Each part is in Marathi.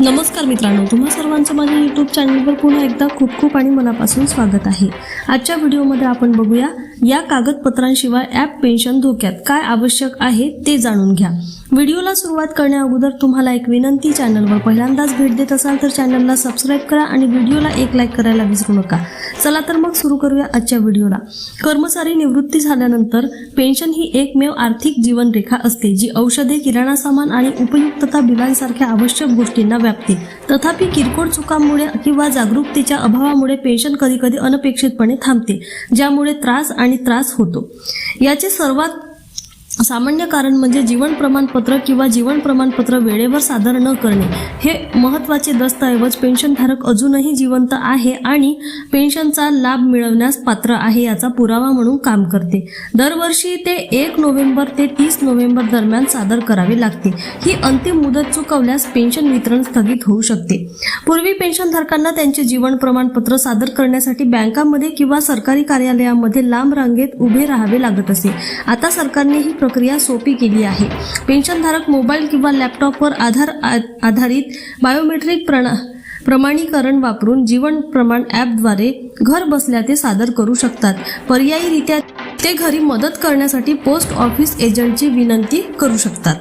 नमस्कार मित्रांनो तुम्हा सर्वांचं माझ्या यूट्यूब चॅनलवर पुन्हा एकदा खूप खूप आणि मनापासून स्वागत आहे. आजच्या व्हिडिओमध्ये आपण बघूया या कागदपत्रांशिवाय ॲप पेन्शन धोक्यात काय आवश्यक आहे ते जाणून घ्या. व्हिडिओला सुरुवात करण्या अगोदर तुम्हाला एक विनंती चॅनलवर पहिल्यांदाच भेट देत असाल तर चॅनलला सबस्क्राईब करा आणि व्हिडिओला एक लाईक करायला विसरू नका. चला तर मग सुरू करूया आजच्या व्हिडिओला. कर्मचारी निवृत्ती झाल्यानंतर पेन्शन ही एकमेव आर्थिक जीवनरेखा असते जी औषधे किराणा सामान आणि उपयुक्तता बिलांसारख्या आवश्यक गोष्टींना व्यापते. तथापि किरकोळ चुकांमुळे किंवा जागरूकतेच्या अभावामुळे पेन्शन कधीकधी अनपेक्षितपणे थांबते ज्यामुळे त्रास आणि त्रास होतो. याचे सर्वात सामान्य कारण म्हणजे जीवन प्रमाणपत्र किंवा जीवन प्रमाणपत्र वेळेवर सादर न करणे. हे महत्त्वाचे दस्तऐवज पेन्शनधारक अजूनही जिवंत आहे आणि पेन्शनचा लाभ मिळवण्यास पात्र आहे याचा पुरावा म्हणून काम करते. दरवर्षी ते एक नोव्हेंबर ते तीस नोव्हेंबर दरम्यान सादर करावे लागते. ही अंतिम मुदत चुकवल्यास पेन्शन वितरण स्थगित होऊ शकते. पूर्वी पेन्शनधारकांना त्यांचे जीवन प्रमाणपत्र सादर करण्यासाठी बँकांमध्ये किंवा सरकारी कार्यालयामध्ये लांब रांगेत उभे राहावे लागत असे. आता सरकारने ही प्रक्रिया सोपी केली आहे. पेन्शनधारक मोबाईल किंवा लॅपटॉपवर आधार आधारित बायोमेट्रिक प्रणा प्रमाणीकरण वापरून जीवन प्रमाण ॲपद्वारे घर बसल्या ते सादर करू शकतात. पर्यायीरित्या ते घरी मदत करण्यासाठी पोस्ट ऑफिस एजंटची विनंती करू शकतात.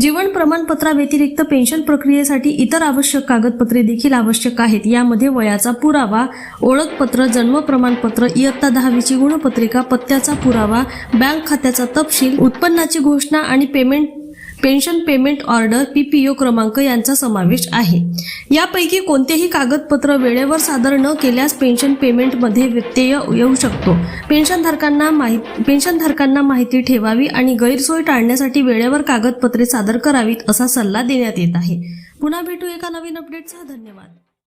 जीवन प्रमाणपत्राव्यतिरिक्त पेन्शन प्रक्रियेसाठी इतर आवश्यक कागदपत्रे देखील आवश्यक आहेत. यामध्ये वयाचा पुरावा ओळखपत्र जन्म प्रमाणपत्र इयत्ता दहावीची गुणपत्रिका पत्त्याचा पुरावा बँक खात्याचा तपशील उत्पन्नाची घोषणा आणि payment pension payment order PPO क्रमांक यांचा समावेश आहे. यापैकी कोणतेही कागदपत्र वेळेवर सादर न केल्यास पेन्शन पेमेंटमध्ये व्यत्यय येऊ शकतो. पेन्शनधारकांना माहिती पेन्शनधारकांना माहिती ठेवावी आणि गैरसोय टाळण्यासाठी वेळेवर कागदपत्रे सादर करावीत असा सल्ला देण्यात येत आहे. पुन्हा भेटू एका नवीन अपडेटसह धन्यवाद.